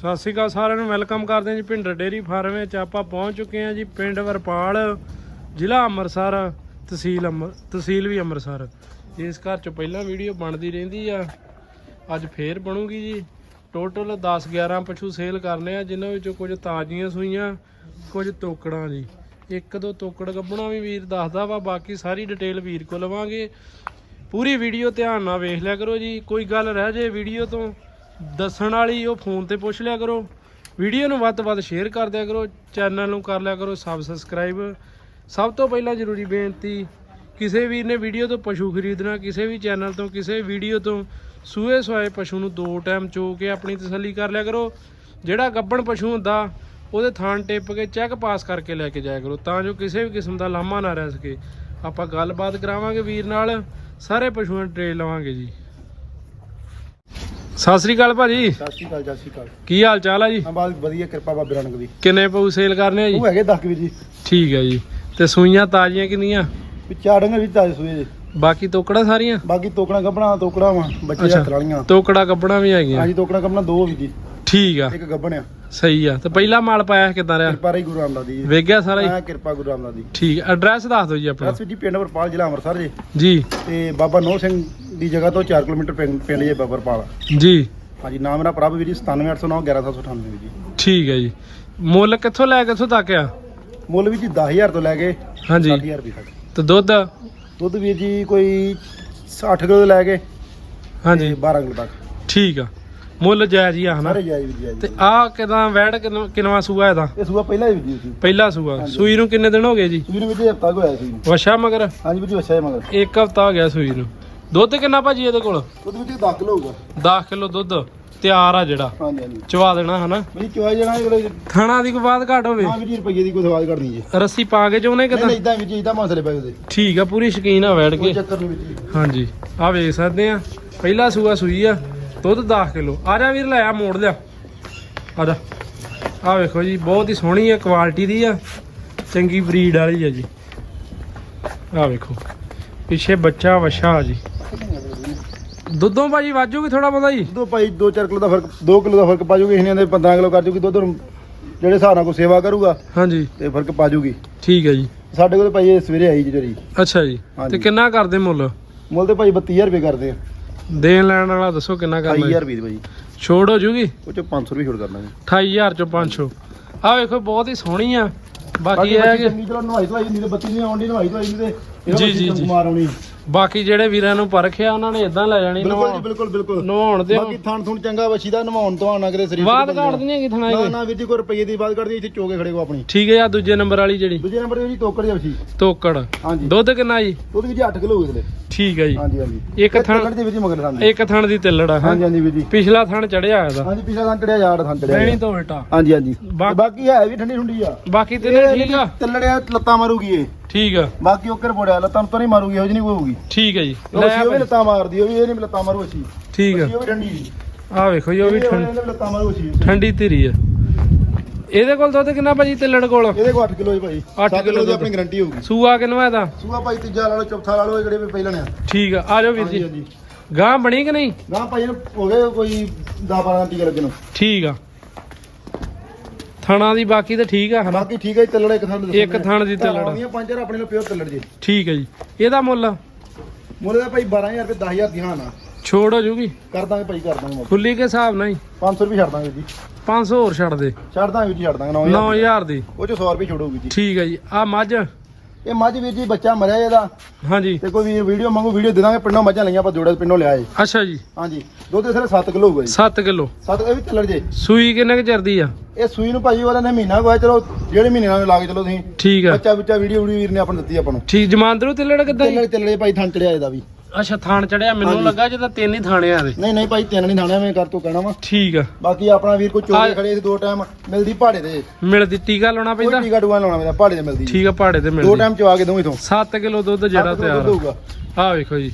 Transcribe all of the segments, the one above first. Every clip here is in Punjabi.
ਸਤਿ ਸ਼੍ਰੀ ਅਕਾਲ ਸਾਰਿਆਂ ਨੂੰ, ਵੈਲਕਮ ਕਰਦੇ ਹਾਂ ਜੀ ਭਿੰਡਰ ਡੇਰੀ ਫਾਰਮ ਵਿੱਚ। ਆਪਾਂ ਪਹੁੰਚ ਚੁੱਕੇ ਹਾਂ ਜੀ ਪਿੰਡ ਵਰਪਾਲ, ਜ਼ਿਲ੍ਹਾ ਅੰਮ੍ਰਿਤਸਰ, ਤਹਿਸੀਲ ਅੰਮ੍ਰਿ, ਤਹਿਸੀਲ ਵੀ ਅੰਮ੍ਰਿਤਸਰ। ਇਸ ਘਰ ਚ ਪਹਿਲਾਂ ਵੀਡੀਓ ਬਣਦੀ ਰਹਿੰਦੀ ਆ, ਅੱਜ ਫੇਰ ਬਣੂਗੀ ਜੀ। ਟੋਟਲ 10 11 ਪਸ਼ੂ ਸੇਲ ਕਰਨੇ ਆ, ਜਿਨ੍ਹਾਂ ਵਿੱਚੋਂ ਕੁਝ ਤਾਜ਼ੀਆਂ ਸੂਈਆਂ, ਕੁਝ ਤੋਕੜਾਂ ਜੀ। ਇੱਕ ਦੋ ਤੋਕੜ ਗੱਬਣਾ ਵੀ ਵੀਰ ਦੱਸਦਾ ਵਾ, ਬਾਕੀ ਸਾਰੀ ਡਿਟੇਲ ਵੀਰ ਕੋ ਲਵਾਂਗੇ। ਪੂਰੀ ਵੀਡੀਓ ਧਿਆਨ ਨਾਲ ਵੇਖ ਲਿਆ ਕਰੋ ਜੀ। ਕੋਈ ਗੱਲ ਰਹਿ ਜੇ ਵੀਡੀਓ ਤੋਂ ਦੱਸਣ ਵਾਲੀ ਉਹ ਫੋਨ ਤੇ ਪੁੱਛ ਲਿਆ ਕਰੋ। ਵੀਡੀਓ ਨੂੰ ਵੱਧ ਤੋਂ ਵੱਧ ਸ਼ੇਅਰ ਕਰ ਦਿਆ ਕਰੋ। ਚੈਨਲ ਨੂੰ ਕਰ ਲਿਆ ਕਰੋ ਸਬ ਸਬਸਕ੍ਰਾਈਬ। ਸਭ ਤੋਂ ਪਹਿਲਾਂ ਜ਼ਰੂਰੀ ਬੇਨਤੀ, ਕਿਸੇ ਵੀਰ ਨੇ ਵੀਡੀਓ ਤੋਂ ਪਸ਼ੂ ਖਰੀਦਣਾ, ਕਿਸੇ ਵੀ ਚੈਨਲ ਤੋਂ, ਕਿਸੇ ਵੀਡੀਓ ਤੋਂ ਸੂਏ ਸਵਾਏ ਪਸ਼ੂ ਨੂੰ ਦੋ ਟਾਈਮ ਚੋ ਕੇ ਆਪਣੀ ਤਸੱਲੀ ਕਰ ਲਿਆ ਕਰੋ। ਜਿਹੜਾ ਗੱਬਣ ਪਸ਼ੂ ਹੁੰਦਾ, ਉਹਦੇ ਥਾਂ ਟਿੱਪ ਕੇ ਚੈੱਕ ਪਾਸ ਕਰਕੇ ਲੈ ਕੇ ਜਾਇਆ ਕਰੋ, ਤਾਂ ਜੋ ਕਿਸੇ ਵੀ ਕਿਸਮ ਦਾ ਲਾਮਾ ਨਾ ਰਹਿ ਸਕੇ। ਆਪਾਂ ਗੱਲਬਾਤ ਕਰਾਵਾਂਗੇ ਵੀਰ ਨਾਲ, ਸਾਰੇ ਪਸ਼ੂਆਂ ਦੀ ਟ੍ਰੇਲ ਲਵਾਂਗੇ ਜੀ। ਸਤਿ ਸ੍ਰੀ ਅਕਾਲ ਭਾਜੀ। ਸਤਿ ਸ਼੍ਰੀ ਅਕਾਲ ਸਤਿ ਸ਼੍ਰੀ ਅਕਾਲ। ਕੀ ਹਾਲ ਚਾਲ ਆ ਜੀ? ਹਾਂ ਬਾਤ ਵਧੀਆ ਕਿਰਪਾ ਬਾਬੇ ਰਣਕ ਦੀ। ਕਿੰਨੇ ਪਊ ਸੇਲ ਕਰਨੇ ਆ ਜੀ? ਉਹ ਹੈਗੇ 10 ਵੀਰ ਜੀ। ਠੀਕ ਹੈ ਜੀ। ਤੇ ਸੂਈਆਂ ਤਾਜ਼ੀਆਂ ਕਿੰਨੀਆਂ? ਵੀ ਵੀ ਤਾਜ਼ੇ ਸੂਏ ਜੀ। ਬਾਕੀ ਤੋਕੜਾ ਸਾਰੀਆਂ? ਬਾਕੀ ਤੋਕਣਾ ਗੱਬਣਾ ਤੋਕੜਾ ਵਾ ਬੱਚੇ ਅੱਛਾ। ਹੱਥ ਵਾਲੀਆਂ ਤੋਕੜਾ ਕੱਪੜਾ ਵੀ ਹੈਗੀਆਂ। ਹਾਂਜੀ ਤੋਕਣਾ ਗੱਬਣਾ ਦੋ ਵੀ ਜੀ। ਠੀਕ ਆ। ਇੱਕ ਗੱਬਣ ਆ। ਸਹੀ ਆ। ਤੇ ਪਹਿਲਾ ਮਾਲ ਪਾਇਆ ਕਿਦਾਂ ਰਿਹਾ? ਕਿਰਪਾ ਰਹੀ ਗੁਰੂ ਰਾਮਦਾਸ ਦੀ ਜੀ। ਵੇਗਿਆ ਸਾਰਾ ਹੀ? ਹਾਂ ਕਿਰਪਾ ਗੁਰੂ ਰਾਮਦਾਸ ਦੀ। ਠੀਕ ਐਡਰੈਸ ਦੱਸ ਦਿਓ ਜੀ ਆਪਣਾ। ਰਸ ਜੀ ਪਿੰਡ ਵਰਪਾਲ ਜ਼ਿਲ੍ਹਾ ਅੰਮ੍ਰਿਤਸਰ ਜੀ। ਜੀ। ਤੇ ਬਾਬਾ ਨੋ ਸਿੰਘ ਦੀ ਜਗ੍ਹਾ ਤੋਂ 4 ਕਿਲੋਮੀਟਰ ਪਿੰਡ ਪਿੰਡ ਜੇ ਬਾਬਾ ਵਰਪਾਲ ਜੀ। ਹਾਂਜੀ ਨਾਮ ਮੇਰਾ ਪ੍ਰਭ ਵੀਰ ਜੀ 97809 11798 ਜੀ। ਠੀਕ ਹੈ ਜੀ। ਮੁੱਲ ਕਿੱਥੋਂ ਲੈ ਕੇ ਕਿੱਥੋਂ ਤੱਕ ਆ? ਮੁੱਲ ਵੀ ਜੀ 10000 ਤੋਂ ਲੈ ਕੇ ਹਾਂਜੀ। 60000 ਰੁਪਏ ਤੱਕ। ਤੇ ਦੁੱਧ? ਦੁੱਧ ਵੀਰ ਜੀ ਕੋਈ 60 ਕਿਲੋ ਤੋਂ ਲੈ ਕੇ ਹਾਂਜੀ। 12 ਕਿਲੋ ਤੱਕ। ਠੀਕ ਆ। ਮੁੱਲ ਜਾਇਜ਼ ਹੀ ਆ ਹਨਾ? ਸਾਰੇ ਜਾਇਜ਼ ਵੀਰ ਜੀ। ਤੇ ਆ। ਕਿਦਾਂ ਵੈੜ ਕਿੰਨ- ਕਿੰਨਵਾਂ ਸੂਆ ਇਹਦਾ? ਇਹ ਸੂਆ ਪਹਿਲਾਂ ਹੀ ਵੀਰ ਜੀ ਸੀ। ਪਹਿਲਾ ਸੂਆ। ਸੂਈ ਨੂੰ ਕਿੰਨੇ ਦਿਨ ਹੋ ਗਏ ਜੀ? ਵੀਰ ਵਿੱਚ ਹਫਤਾ ਹੋਇਆ ਸੀ। ਵਛਾ ਮਗਰ? ਹਾਂਜੀ ਵੀਰ ਜੀ ਹੈ ਮਗਰ। ਇੱਕ ਹਫਤਾ ਹੋ ਗਿਆ ਸੂਈ ਨੂੰ। ਦੁੱਧ ਕਿੰਨਾ ਭਾਜੀ ਇਹਦੇ ਕੋਲ? ਉਹਦੇ ਵਿੱਚ ਦਾਖਲ ਹੋਊਗਾ। 10 ਕਿਲੋ ਦੁੱਧ ਤਿਆਰ ਆ ਜਿਹੜਾ। ਹਾਂਜੀ ਹਾਂਜੀ। ਚਵਾ ਦੇਣਾ ਹਨਾ? ਵੀਰ ਚੋਇਆ ਜਣਾ ਥਾਣਾ ਦੀ ਕੋਈ ਬਾਤ ਘਾਟ ਹੋਵੇ? ਹਾਂ ਵੀਰ ਜੀ ਰੁਪਈਏ ਦੀ ਕੋਈ ਸਵਾਲ ਕਰਨੀ ਜੀ। ਰੱਸੀ ਪਾ ਕੇ ਨਹੀਂ ਕਿਦਾਂ? ਨਹੀਂ ਇਦਾਂ ਜੀ ਇਦਾਂ ਮਸਲੇ ਪਏ ਉਹਦੇ। ਠੀਕ ਆ ਪੂਰੀ ਸ਼ਕੀਨ ਆ ਬੈਠ ਕੇ। ਚੱਕਰ ਨਹੀਂ ਹਾਂਜੀ ਆ ਵੇਖ ਸਕਦੇ ਆ। ਪਹਿਲਾ ਸੂਆ ਸੂਈ ਆ ਦੁੱਧ 10 ਕਿਲੋ। ਆ ਜਾ ਵੀਰ ਲੈ ਆ ਮੋੜ ਲਿਆ। ਆ ਜਾ। ਆ ਵੇਖੋ ਜੀ ਬਹੁਤ ਹੀ ਸੋਹਣੀ ਆ ਕੁਆਲਿਟੀ ਦੀ ਆ। ਚੰਗੀ ਬਰੀਡ ਵਾਲੀ ਆ ਜੀ। ਆ ਵੇਖੋ ਪਿੱਛੇ ਬੱਚਾ ਵਛਾ ਆ ਜੀ। ਦੁੱਧੋਂ ਭਾਜੀ ਵਾਜੂਗੀ ਥੋੜਾ ਬਹੁਤਾ ਜੀ? ਦੋ ਭਾਈ 2-4 ਕਿਲੋ ਦਾ ਫ਼ਰਕ 2 ਕਿਲੋ ਦਾ ਫ਼ਰਕ ਪਾ ਜੂਗੀ ਇਹਨੇ ਦੇ 15 ਕਿਲੋ ਕਰ ਜੂਗੀ ਦੁੱਧ ਨੂੰ ਜਿਹੜੇ ਨਾਲ ਕੋਈ ਸੇਵਾ ਕਰੂਗਾ ਹਾਂਜੀ। ਤੇ ਫ਼ਰਕ ਪਾ ਜੂਗੀ ਠੀਕ ਹੈ ਜੀ। ਸਾਡੇ ਕੋਲ ਭਾਈ ਇਹ ਸਵੇਰੇ ਆਈ ਜੀ ਜਿਹੜੀ। ਅੱਛਾ ਜੀ। ਤੇ ਕਿੰਨਾ ਕਰਦੇ ਮੁੱਲ? ਮੁੱਲ ਤੇ ਭਾਈ 32000 ਰੁਪਏ ਕਰਦੇ ਆ। ਦੇਣ ਲੈਣ ਵਾਲਾ ਦੱਸੋ ਕਿੰਨਾ ਕਰਨਾ 28000 ਜੀ? ਰੁਪਏ ਭਾਈ। ਛੋੜ ਹੋ ਜੂਗੀ? ਉਹ ਚ 500 ਰੁਪਏ ਛੋੜ ਕਰਨਾ ਜੀ। 28000 ਚੋਂ 500 ਆ ਵੇਖੋ ਬਹੁਤ ਹੀ ਸੋਹਣੀ ਆ। ਬਾਕੀ ਇਹ ਹੈ ਕਿ ਚੰਗੀ ਤਰ੍ਹਾਂ ਨਵਾਈ ਧਵਾਈ ਨਹੀਂ ਤੇ ਬੱਤੀ ਨਹੀਂ ਆਉਂਦੀ ਨਵਾਈ ਧਵਾਈ ਨਹੀਂ ਤੇ ਜੀ, ਜੀ, ਜੀ। ਬਾਕੀ ਜਿਹੜੇ ਵੀਰਾਂ ਨੂੰ ਪਰਖਿਆ ਉਹਨਾਂ ਨੇ ਇਦਾਂ ਲੈ ਜਾਣੀ ਬਿਲਕੁਲ ਜੀ ਨਹਾਉਣ ਬਿਲਕੁਲ ਬਿਲਕੁਲ। ਨਹਾਉਣ ਦੇ ਬਾਕੀ ਥਣ ਥੁਣ ਚੰਗਾ ਬੱਚੀ ਦਾ ਨਵਾਉਣ ਤੋਂ ਨਾ ਕਰੇ ਸਰੀਰ ਬਾਤ ਤੇ। ਕੱਢ ਦੀਆਂ ਕਿਥਣਾ ਨਾ ਨਾ ਵੀਰ ਜੀ ਕੋਈ ਰੁਪਈਏ ਦੀ ਬਾਤ ਕਰਦੀ ਇੱਥੇ ਚੋਗੇ ਖੜੇ ਕੋ ਆਪਣੀ। ਠੀਕ ਹੈ ਆ ਦੂਜੇ ਨੰਬਰ ਵਾਲੀ ਜਿਹੜੀ। ਦੂਜੇ ਨੰਬਰ ਤੇ ਜੀ ਤੋਕੜ ਦੀ ਤੋਕੜ। ਹਾਂਜੀ। ਦੁੱਧ ਕਿੰਨਾ ਜੀ? ਉਹਦੇ ਵਿੱਚ 8 ਕਿਲੋ ਹੋਏ ਠੀਕ ਹੈ ਜੀ। ਹਾਂਜੀ ਹਾਂਜੀ। ਇੱਕ ਥਣ ਦੇ ਵਿੱਚ ਮਗਰ ਸਾਨੂੰ ਇੱਕ ਥਣ ਦੀ ਤਿੱਲੜ ਆ? ਹਾਂਜੀ ਹਾਂਜੀ ਵੀਰ ਜੀ। ਪਿਛਲਾ ਥਣ ਚੜਿਆ ਇਹਦਾ ਹਾਂਜੀ ਪਿਛਲਾ ਥਾਂ ਚੜਿਆ ਯਾਰ ਥਾਂ ਚੜਿਆ। ਬਹਿਣੀ ਤੋਂ ਉਲਟਾ। ਹਾਂਜੀ ਹਾਂਜੀ। ਬਾਕੀ ਹੈ ਵੀ ਠੰਡੀ ਠੁੰਡੀ ਆ। ਬਾਕੀ ਤਿੰਨੇ ਠੀਕ ਆ। ਤੱਲੜਿਆ ਲੱਤਾਂ ਮਾਰੂਗੀ ਇਹ। ਠੀਕ ਆ। ਬਾਕੀ ਓਕਰ ਬੋੜਿਆ ਲੱਤਾਂ ਨੂੰ ਤਾਂ ਨਹੀਂ ਮਾਰੂਗੀ ਇਹੋ ਜਿਹੀ ਨਹੀਂ ਕੋਈ ਹੋਊਗੀ। ਠੀਕ ਹੈ ਜੀ। ਲੈ ਉਹ ਵੀ। ਲੱਤਾਂ ਮਾਰਦੀ ਉਹ ਵੀ ਇਹ ਨਹੀਂ ਵੀ ਲੱਤਾਂ ਮਾਰੂ ਠੀਕ ਆ। ਉਹ ਵੀ ਠੰਡੀ ਜੀ। ਆ ਵੇਖੋ ਜੀ ਉਹ ਵੀ ਠੰਡ ਲੱਤਾਂ ਮਾਰੂ ਠੰਡੀ ਧੀਰੀ ਆ। ਇਹਦੇ ਕੋਲ ਦੁੱਧ ਕਿੰਨਾ ਭਾਜੀ ਤਿੱਲੜ ਕੋਲ? ਇਹਦੇ ਕੋ 8 ਕਿਲੋ ਜੀ ਭਾਈ ਅੱਠ ਸੱਤ ਕਿਲੋ ਦੀ। ਆਪਣੀ ਗਾਰੰਟੀ ਹੋਊਗੀ। ਸੂਆ ਕਿੰਨਾ ਇਹਦਾ? ਸੂਆ ਭਾਈ ਤੀਜਾ ਲਾ ਲਓ ਚੌਥਾ ਲਾ ਲਓ ਇਹ ਜਿਹੜੇ ਵੀ ਪਹਿਲਾਂ ਨੇ ਠੀਕ ਆ ਆ ਜਾਓ ਵੀਰ ਜੀ। ਗਾਂ ਬਣੀ ਕਿ ਨਹੀਂ? ਗਾਂ ਭਾਈ ਹੋ ਗਏ ਕੋਈ 10 12 ਟੀਕੇ ਲੱਗੇ ਨੂੰ। ਠੀਕ ਆ। ਥਣਾ ਦੀ ਬਾਕੀ ਤਾਂ ਠੀਕ ਆ ਹਨਾ? ਬਾਕੀ ਠੀਕ ਹੈ ਜੀ, ਤੱਲੜ ਇੱਕ ਥਾਂ ਤੇ ਇੱਕ ਥਣ ਦੀ ਤੱਲੜ। ਆਉਂਦੀਆਂ ਪੰਜ ਹਜ਼ਾਰ ਆਪਣੇ ਨੂੰ ਪਿਓਰ ਤੱਲੜ ਜੀ। ਠੀਕ ਹੈ ਜੀ। ਇਹਦਾ ਮੁੱਲ? ਮੁੱਲ ਦਾ ਭਾਈ 12000 ਰੁਪਏ 10000 ਦੀ ਹਾਂ ਨਾ ਛੋੜ ਹੋ ਜੂਗੀ। ਕਰ ਦਾਂਗੇ ਭਾਈ ਕਰ ਦਾਂਗੇ ਮੁੱਲ। ਖੁੱਲੀ ਕੇ ਹਿਸਾਬ ਨਾਲ ਹੀ। 500 ਰੁਪਏ ਛੱਡ ਦਾਂਗੇ ਜੀ। 500 ਹੋਰ ਛੱਡ ਦੇ। ਛੱਡ ਦਾਂਗੇ ਜੀ ਛੱਡ ਦਾਂਗੇ 9000 9000 ਦੀ। ਉਹ ਚ 100 ਰੁਪਏ ਛੋੜੂਗੀ ਜੀ। ਠੀਕ ਹੈ ਜੀ। ਆ ਮੱਝ। ਇਹ ਮੱਝ ਵੀਰ ਜੀ ਬੱਚਾ ਮਰਿਆ ਇਹਦਾ। ਹਾਂਜੀ। ਤੇ ਕੋਈ ਵੀਰ ਵੀਡੀਓ ਮੰਗੂ ਵੀਡੀਓ ਦੇ ਦਾਂਗੇ। ਪਿੰਡੋਂ ਮੱਝਾਂ ਲਈਆਂ ਆਪਾਂ ਜੋੜੇ ਪਿੰਡੋਂ ਲਿਆ ਏ। ਅੱਛਾ ਜੀ। ਹਾਂਜੀ। ਦੁੱਧ ਦੇ ਸਾਰੇ 7 ਕਿਲੋ ਹੋਊਗਾ ਜੀ। 7 ਕਿਲੋ। 7 ਇਹ ਵੀ ਤੱਲੜ ਜੇ। ਸੂਈ ਕਿੰਨੇ ਕੁ ਚਿਰ ਦੀ ਆ? ਇਹ ਸੂਈ ਨੂੰ ਭਾਈ ਉਹਦਾ ਨੇ ਮਹੀਨਾ ਹੋਇਆ ਚਲੋ ਜਿਹੜੇ ਮਹੀਨੇ ਨਾਲ ਲਾ ਕੇ ਚਲੋ ਤੁਸੀਂ। ਠੀਕ ਆ। ਬੱਚਾ ਬੱਚਾ ਵੀਡੀਓ ਵੀਡੀਓ ਵੀਰ ਨੇ ਆਪਾਂ ਨੂੰ ਦਿੱਤੀ ਆਪਾਂ ਨੂੰ। ਠੀਕ ਜਮਾਂਦਰੂ ਤਿੱਲੜ ਕਿੱਦਾਂ ਜੀ? ਤੱਲੜ ਤੱਲੜੇ ਭਾਈ ਥਣ ਚੜਿਆ ਇਹਦਾ ਵੀ। ਅੱਛਾ ਥਾਣ ਚੜਿਆ? ਮੈਨੂੰ। ਲੱਗਾ ਜਿੱਦਾਂ ਤਿੰਨ ਹੀ ਥਾਣੇ ਆ ਦੇ ਨਹੀਂ ਨਹੀਂ ਭਾਈ ਤਿੰਨ ਨਹੀਂ ਥਾਣਿਆ ਮੈਂ ਕਰ ਤੋਂ ਕਹਿਣਾ ਵਾ। ਠੀਕ ਆ। ਬਾਕੀ ਆਪਣਾ ਵੀਰ ਕੋਈ ਚੋਕੇ ਖੜੇ ਸੀ ਦੋ ਟਾਈਮ ਮਿਲਦੀ ਪਹਾੜੇ ਤੇ। ਮਿਲਦੀ ਟੀਕਾ ਲਾਉਣਾ ਕੋਈ ਪੈਂਦਾ? ਟੀਕਾ ਟੂਆ ਲਾਉਣਾ ਪੈਂਦਾ ਪਹਾੜੇ ਤੇ ਮਿਲਦੀ ਠੀਕ ਆ ਪਹਾੜੇ ਤੇ ਦੋ ਮਿਲਦੀ। ਟਾਈਮ ਚਵਾ ਕੇ ਦਊਂ ਇਥੋਂ। 7 ਕਿਲੋ ਦੁੱਧ ਜਿਹੜਾ ਤਿਆਰ ਆ। ਵੇਖੋ ਜੀ।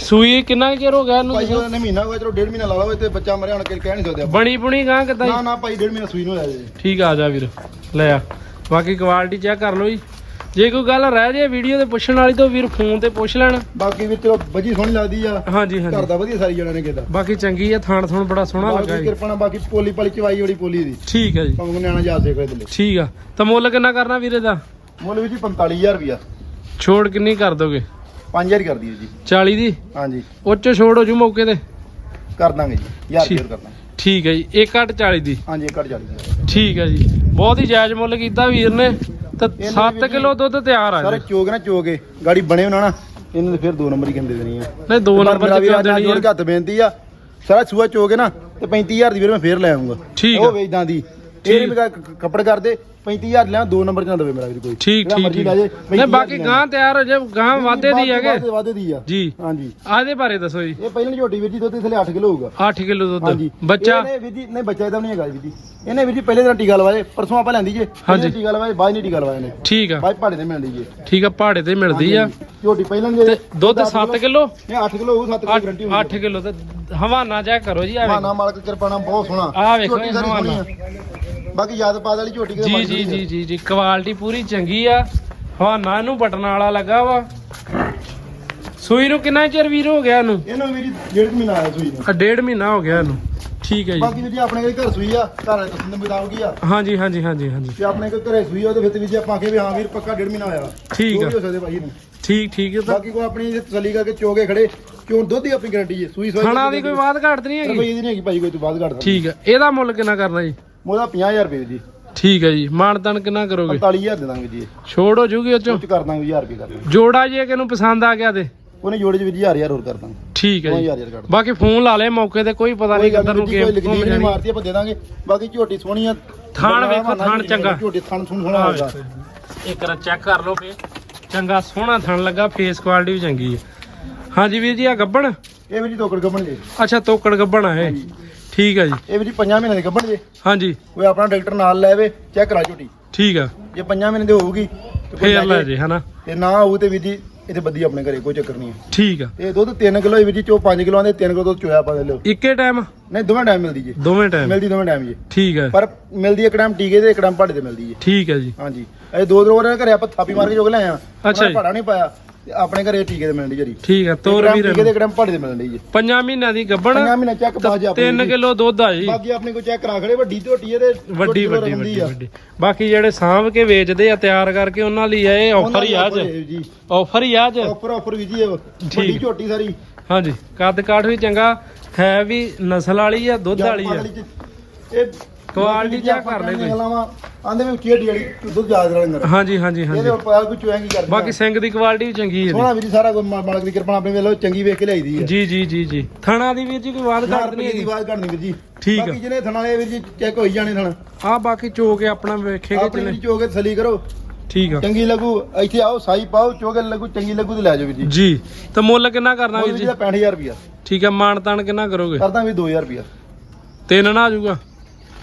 ਸੂਈ ਕਿੰਨਾ ਚਿਰ ਹੋ ਗਿਆ ਇਹਨੂੰ ਭਾਈ ਉਹਨੇ ਮਹੀਨਾ ਹੋਇਆ ਚਲੋ ਡੇਢ ਮਹੀਨਾ ਲਾ ਲਓ ਤੇ ਬੱਚਾ ਮਰਿਆ ਹੁਣ ਕਹਿ ਨਹੀਂ ਸਕਦੇ ਬਣੀ ਬੁਣੀ ਗਾਂ ਕਿੱਦਾਂ ਨਾ ਨਾ ਭਾਈ ਡੇਢ ਮਹੀਨਾ ਸੂਈ ਨੂੰ ਹੋਇਆ ਜੀ। ਠੀਕ ਆ ਜਾ ਵੀਰ। ਲੈ ਆ। ਬਾਕੀ ਕੁਆਲਿਟੀ ਚੈੱਕ ਕਰ ਲਓ ਜੀ। ਜੇ ਕੋਈ ਗੱਲ ਰਹਿ ਜੇ ਵੀਡੀਓ ਤੇ ਪੁੱਛਣ ਵਾਲੀ ਤਾਂ ਵੀਰ ਫੋਨ ਤੇ ਪੁੱਛ ਲੈਣ। ਬਾਕੀ ਵਿੱਚ ਚਲੋ ਵੱਜੀ ਸੋਹਣੀ ਲੱਗਦੀ ਆ। ਹਾਂਜੀ ਘਰ ਹਾਂਜੀ ਦਾ ਵਧੀਆ ਸਾਰੀ ਜਣਾ ਨੇ ਕਿਦਾ ਬਾਕੀ ਚੰਗੀ ਆ ਥਾਣ ਥਣ ਬੜਾ ਸੋਹਣਾ ਲੱਗਾ ਜੀ। ਕਿਰਪਾਣਾ ਬਾਕੀ ਪੋਲੀ ਪਾਲੀ ਚਵਾਈ ਬੜੀ ਪੋਲੀ ਦੀ। ਠੀਕ ਹੈ ਜੀ। ਭਾਵੇਂ ਨਿਆਣਾ ਜਾ ਇਹਦੇ ਲਈ ਠੀਕ ਆ। ਤਾਂ ਮੁੱਲ ਕਿੰਨਾ ਕਰਨਾ ਵੀਰੇ ਦਾ? ਮੁੱਲ ਵੀ ਜੀ 45000 ਰੁਪਿਆ ਛੋੜ ਕਿੰਨੀ ਕਰ ਦੋਗੇ? 5000 ਕਰ ਦਈਏ ਜੀ। 40 ਦੀ? ਹਾਂਜੀ। ਉੱਚ ਛੋੜ ਹੋ ਜੂ ਮੌਕੇ ਤੇ? ਕਰ ਦਾਂਗੇ ਜੀ। ਯਾਰ ਠੀਕ। ਫੇਰ ਕਰ ਦਾਂਗੇ। ਠੀਕ ਹੈ ਜੀ। 1 ਅੱਠ 40 ਦੀ। ਹਾਂਜੀ ਇਹ ਕੱਟ ਜਾਲੀ ਠੀਕ ਹੈ ਜੀ। ਬਹੁਤ ਹੀ ਜਾਇਜ਼ ਮੁੱਲ ਕੀਤਾ ਵੀਰ ਨੇ। ਤਾਂ ਇਹਨਾਂ 7 ਦੇ ਵਿੱਚ ਕਿਲੋ ਦੁੱਧ ਤਿਆਰ ਆ ਸਾਰੇ ਜੀ ਚੋਗ ਨਾ ਚੋਗੇ ਗਾੜੀ ਬਣੇ ਹੋਣਾ ਨਾ ਇਹਨਾਂ ਦੇ ਫਿਰ ਦੋ ਨੰਬਰ ਹੀ ਕਹਿੰਦੇ ਦੇਣੀ ਆ ਨਹੀਂ ਦੋ ਪਰ ਨੰਬਰ ਮੇਰਾ ਚ ਨਾਲ ਦੇਣੀ ਆ ਹੱਥ ਬੇਨਤੀ ਆ ਸਾਰਾ ਸੂਆ ਚੋਗੇ ਨਾ ਤੇ 35000 ਦੀ ਵੀਰ ਮੈਂ ਫੇਰ ਲੈ ਆਉਂਗਾ ਠੀਕ ਉਹ। ਵੇਚਦਾਂ ਦੀ। ਇਹ ਮੇਰਾ ਕੱਪੜ ਕਰਦੇ 35000 ਲਿਆ ਦੋ ਨੰਬਰ ਚ ਨਾ ਦੇਵੇ ਮੇਰਾ ਵੀਰ ਕੋਈ। ਠੀਕ ਜਿਹੜਾ ਠੀਕ ਮਰਜ਼ੀ ਠੀਕ। ਲੈ ਜੇ, ਨਹੀਂ 35,000 ਬਾਕੀ ਗਾਂ ਤਿਆਰ ਹੋ ਜਾ ਗਾਂ ਵਾਧੇ ਦੀ ਹੈਗੇ। ਵਾਧੇ- ਵਾਧੇ ਦੀ ਆ। ਜੀ। ਹਾਂਜੀ। ਆਦੇ ਬਾਰੇ ਦੱਸੋ ਜੀ। ਇਹ ਪਹਿਲਾਂ ਝੋਟੀ ਵੀਰ ਜੀ ਦੁੱਧ ਥਲੇ 8 ਕਿਲੋ ਹੋਊਗਾ। 8 ਕਿਲੋ ਦੁੱਧ। ਬੱਚਾ? ਇਹਨੇ ਵੀਰ ਜੀ ਨਹੀਂ ਬੱਚਾ ਇਹਦਾ ਨਹੀਂ ਹੈਗਾ ਵੀਰ ਜੀ। ਇਹਨੇ ਵੀਰ ਜੀ ਪਹਿਲੇ ਦਿਨ ਟੀਕਾ ਲਵਾਏ ਪਰਸੋਂ ਆਪਾਂ ਲੈਂਦੀ ਜੇ। ਹਾਂਜੀ। ਟੀਕਾ ਲਵਾਏ ਬਾਅਦ ਨਹੀਂ ਟੀਕਾ ਲਵਾਏ ਨੇ ਠੀਕ ਆ। ਬਾਅਦ ਪਹਾੜੇ ਤੇ ਮਿਲਦੀ ਜੇ। ਠੀਕ ਆ ਪਹਾੜੇ ਤੇ ਮਿਲਦੀ ਆ। ਝੋਟੀ ਪਹਿਲਾਂ ਜੇ ਦੁੱਧ 7 ਕਿਲੋ ਇਹ 8 ਕਿਲੋ ਹੋਊ 7 ਕਿਲੋ ਗਰੰਟੀ ਹੋਊ 8 ਕਿਲੋ ਤੇ ਹਵਾਨਾ ਚੈੱਕ ਕਰੋ ਜੀ ਆ ਮਾਨਾ ਮਾਲਕ ਕਿਰਪਾਨਾ ਬਹੁਤ ਸੋਹਣਾ। ਆਹ ਵੇਖੋ ਆ। ਬਾਕੀ ਯਾਦ ਪਾਦ ਵਾਲੀ ਝੋਟੀ ਕਿਤੇ ਜੀ ਜੀ ਜੀ ਜੀ ਜੀ ਕੁਆਲਿਟੀ ਪੂਰੀ ਚੰਗੀ ਆ। ਹਵਾਨਾ ਇਹਨੂੰ ਬਟਨ ਵਾਲਾ ਲੱਗਾ ਵਾ। ਸੂਈ ਨੂੰ ਕਿੰਨਾ ਚਿਰ ਵੀਰ ਹੋ ਗਿਆ ਇਹਨੂੰ? ਇਹਨੂੰ ਵੀਰ ਡੇਢ ਮਹੀਨਾ ਆਇਆ ਸੂਈ ਨੂੰ। ਆ ਡੇਢ ਮਹੀਨਾ ਹੋ ਗਿਆ ਇਹਨੂੰ। ਠੀਕ ਹੈ ਜੀ। ਬਾਕੀ ਵੀਰ ਜੀ ਆਪਣੇ ਘਰੇ ਘਰ ਸੂਈ ਆ ਘਰ ਵਾਲੇ ਦੱਸਣ ਦੇ ਮੁਤਾਬਕ ਆ। ਹਾਂਜੀ ਹਾਂਜੀ ਹਾਂਜੀ ਹਾਂਜੀ। ਤੇ ਆਪਣੇ ਕੋਲ ਘਰੇ ਸੂਈ ਆ ਉਹਦੇ ਵਿੱਚ ਵੀ ਜੇ ਆਪਾਂ ਆਖੇ ਵੀ ਹਾਂ ਵੀਰ ਪੱਕਾ ਡੇਢ ਮਹੀਨਾ ਹੋਇਆ ਠੀਕ ਜੋ ਆ। ਵੀ ਹੋ ਸਕਦੇ ਭਾਈ ਨੂੰ ਠੀਕ ਠੀਕ ਹੈ ਤਾਂ। ਬਾਕੀ ਕੋ ਆਪਣੀ ਜੇ ਤਸੱਲੀ ਕਰਕੇ ਚੋਗੇ ਖੜੇ ਕਿਉਂ ਦੁੱਧ ਹੀ ਆਪਣੀ ਗਾਰੰਟੀ ਹੈ। ਸੂਈ ਸੋਈ ਖਾਣਾ ਦੀ ਕੋਈ ਬਾਤ ਘਾਟ ਨਹੀਂ ਹੈਗੀ? ਰੁਪਏ ਦੀ ਨਹੀਂ ਹੈਗੀ ਭਾਈ ਕੋਈ ਤੂੰ ਬਾਅਦ ਘੱਟ ਠੀਕ ਹੈ ਇਹਦਾ ਮੁੱਲ ਕਿੰਨਾ ਕਰਨਾ ਜੀ? ਮੋਦਾ 50000 ਰੁਪਏ ਜੀ। ਠੀਕ ਹੈ ਜੀ। ਮਾਨਤਨ ਕਿੰਨਾ ਕਰੋਗੇ? 45000 ਦੇ ਦਾਂਗੇ ਜੀ। ਛੋੜ ਹੋ ਜੂਗੀ ਉਹ ਚੋਂ? ਉੱਚ ਕਰ ਦਾਂਗੇ 1000 ਰੁਪਏ ਕਰ ਦਾਂਗੇ। ਜੋੜਾ ਜੇ ਕਿਨੂੰ ਪਸੰਦ ਆ ਗਿਆ ਤੇ? ਉਹਨੇ ਜੋੜੇ ਚ ਵੀ 1000 ਹਜ਼ਾਰ ਹੋਰ ਕਰ ਦਾਂਗੇ। ਠੀਕ ਹੈ ਜੀ। 2000 ਹਜ਼ਾਰ ਕਰ ਦਾਂਗੇ। ਬਾਕੀ ਫੋਨ ਲਾ ਲੈ ਮੌਕੇ ਤੇ ਕੋਈ ਪਤਾ ਨਹੀਂ ਕਿੱਧਰ ਨੂੰ ਗੇਮ ਘੁੰਮ ਜਾਣੀ। ਮਾਰਤੀ ਆਪਾਂ ਦੇ ਦਾਂਗੇ। ਬਾਕੀ ਝੋਟੀ ਸੋਹਣੀ ਆ। ਥਾਣ ਵੇਖੋ, ਥਾਣ ਚੰਗਾ। ਝੋਟੀ ਥਾਣ ਸੁਣ ਆਹ ਹੋਗਾ। ਇੱਕ ਰ ਚੈੱਕ ਕਰ ਲਓ ਫੇ ਚੰਗਾ ਸੋਹਣਾ ਥਣ ਲੱਗਾ ਫੇਸ ਕੁਆਲਿਟੀ ਵੀ ਚੰਗੀ ਹੈ। ਹਾਂਜੀ ਵੀਰ ਜੀ ਆ ਗੱਬਣ? ਇਹ ਵੀ ਜੀ ਤੋਕੜ ਗੱਬਣ ਜੀ। ਅੱਛਾ ਤੋਕੜ ਗੱਬਣ ਆ ਇਹ। ਠੀਕ ਹੈ ਜੀ। ਇਹ ਵੀ ਜੀ 5 ਮਹੀਨੇ ਦੇ ਗੱਬਣ ਜੀ। ਹਾਂਜੀ। ਕੋਈ ਆਪਣਾ ਡਾਕਟਰ ਨਾਲ ਲੈ ਆਵੇ ਚੈੱਕ ਕਰਾ ਝੋਟੀ ਠੀਕ ਆ। ਜੇ 5 ਮਹੀਨੇ ਦੀ ਹੋਊਗੀ ਤੇ ਕੋਈ ਫੇਰ ਲੈ ਜੇ। ਹਨਾ। ਤੇ ਨਾ ਹੋਊ ਤੇ ਵੀ ਜੀ ਇੱਥੇ ਬੱਦੀ ਆਪਣੇ ਘਰੇ ਕੋਈ ਚੱਕਰ ਨਹੀਂ ਹੈ। ਠੀਕ ਆ। ਤੇ ਦੁੱਧ 3 ਕਿਲੋ ਵੀ ਜੀ ਚੋ 5 ਕਿਲੋ ਆਂਦੇ 3 ਕਿਲੋ ਦੁੱਧ ਚੋਇਆ ਪਾ ਦੇ ਲਿਓ। ਇੱਕੇ ਟਾਈਮ? ਨਹੀਂ ਦੋਵੇਂ ਟਾਈਮ ਮਿਲਦੀ ਜੀ। ਦੋਵੇਂ ਟਾਈਮ? ਮਿਲਦੀ ਦੋਵੇਂ ਟਾਈਮ ਜੀ। ਠੀਕ ਹੈ ਪਰ ਮਿਲਦੀ ਇੱਕ ਟਾਈਮ ਟੀਕੇ ਤੇ ਇੱਕ ਟਾਈਮ ਪਹਾੜੇ ਤੇ ਮਿਲਦੀ ਜੀ। ਠੀਕ ਹੈ ਜੀ। ਹਾਂਜੀ। ਇਹ ਦੋ ਦੋ ਵਾਰ ਘਰੇ ਆਪਾਂ ਥਾਪੀ ਮਾਰ ਕੇ ਜੋਗ ਲੈ ਆ। ਅੱਛਾ ਜੀ। ਪਹਾੜਾ ਨਹੀਂ ਪਾਇਆ। ਤੇ ਆਪਣੇ ਘਰੇ ਟੀਕੇ ਤੇ ਮਿਲਦੀ ਜਰੀ। ਠੀਕ ਆ ਤੋਰ ਵੀਰ ਟੀਕੇ ਇੱਕ ਟਾਈਮ ਪਹਾੜੇ ਤੇ ਮਿਲਦੀ ਜੀ। ਪੰਜਾਂ ਮਹੀਨਿਆਂ ਦੀ ਗੱਬਣ ਪੰਜਾਂ ਮਹੀਨੇ ਚੈੱਕ ਬਾਜ ਆਪਣੀ 3 ਜੀ। ਕਿਲੋ ਦੁੱਧ ਆ ਜੀ। ਬਾਕੀ ਆਪਣੇ ਕੋ ਚੈੱਕ ਕਰਾ ਖੜੇ ਵੱਡੀ ਝੋਟੀ ਇਹਦੇ ਵੱਡੀ ਵੱਡੀ ਵੱਡੀ ਬਾਕੀ ਜਿਹੜੇ ਸਾਂਭ ਕੇ ਵੇਚਦੇ ਆ ਤਿਆਰ ਕਰਕੇ ਉਹਨਾਂ ਲਈ ਆ ਇਹ ਆਫਰ ਹੀ ਆ ਅੱਜ। ਜੀ। ਆਫਰ ਹੀ ਆ ਅੱਜ। ਆਫਰ ਆਫਰ ਵੀ ਜੀ ਵੱਡੀ ਝੋਟੀ ਸਾਰੀ। ਹਾਂਜੀ ਕੱਦ ਕਾਠ ਵੀ ਚੰਗਾ ਹੈ ਵੀ ਨਸਲ ਵਾਲੀ ਆ ਦੁੱਧ ਵਾਲੀ ਆ। ਇਹ ਕੁਆਲਿਟੀ ਚੈੱਕ ਕਰ ਲੈ ਕੋਈ। ਆਂਦੇ ਵੀ ਉੱਚੀ ਹੱਡੀ ਵਾਲੀ ਦੁੱਧ ਜ਼ਿਆਦਾ ਰਹਿਣ ਅੰਦਰ। ਹਾਂਜੀ ਹਾਂਜੀ ਇਹਦੇ ਹਾਂਜੀ। ਉੱਪਰ ਕੋਈ ਚੁਆਂਗੀ ਕਰਦੀ ਬਾਕੀ ਸਿੰਘ ਦੀ ਕੁਆਲਿਟੀ ਵੀ ਚੰਗੀ ਹੈ ਸੋਹਣਾ ਵੀਰ ਜੀ ਸਾਰਾ ਮਾ- ਮਾਲਕ ਦੀ ਕਿਰਪਾ ਨਾਲ ਆਪਣੇ ਵੇਲੇ ਚੰਗੀ ਵੇਖ ਕੇ ਲਿਆਈਦੀ ਹੈ। ਜੀ ਜੀ ਜੀ ਜੀ। ਥਣਾ ਦੀ ਵੀਰ ਜੀ ਕੋਈ ਹਜ਼ਾਰ ਘੱਟ ਨਹੀਂ ਦੀ ਹੈਗੀ? ਘੜਨੀ ਵੀਰ ਜੀ। ਠੀਕ ਆ। ਬਾਕੀ ਜਿਹਨੇ ਥਣਾ ਵਾਲੇ ਵੀਰ ਜੀ ਚੈੱਕ ਹੋਈ ਜਾਣੇ ਥਣ। ਆ ਬਾਕੀ ਚੋ ਕੇ ਆਪਣਾ ਵੇਖੇਗੇ ਆਪਣੀ ਚਲੇ ਵੀਰ ਚੋ ਕੇ ਤਸੱਲੀ ਕਰੋ। ਠੀਕ ਆ। ਚੰਗੀ ਲੱਗੂ ਇੱਥੇ ਆਓ ਸਾਈ ਪਾਓ ਚੋਗੇ ਲੱਗੂ ਚੰਗੀ ਲੱਗੂ ਤੇ ਲੈ ਜਾਓ ਵੀਰ ਜੀ। ਜੀ। ਤੇ ਮੁੱਲ ਕਿੰਨਾ ਕਰਨਾ ਵੀਰ ਜੀ? ਜੀ 65000 ਰੁਪਿਆ ਠੀਕ ਆ ਮਾਨ ਤਾਨ ਕਿੰਨਾ ਕਰੋਗੇ? ਕਰਦਾ ਵੀ 2000 ਰੁਪਿਆ ਤਿੰਨ ਨਾ ਆ ਜਾਊਗਾ।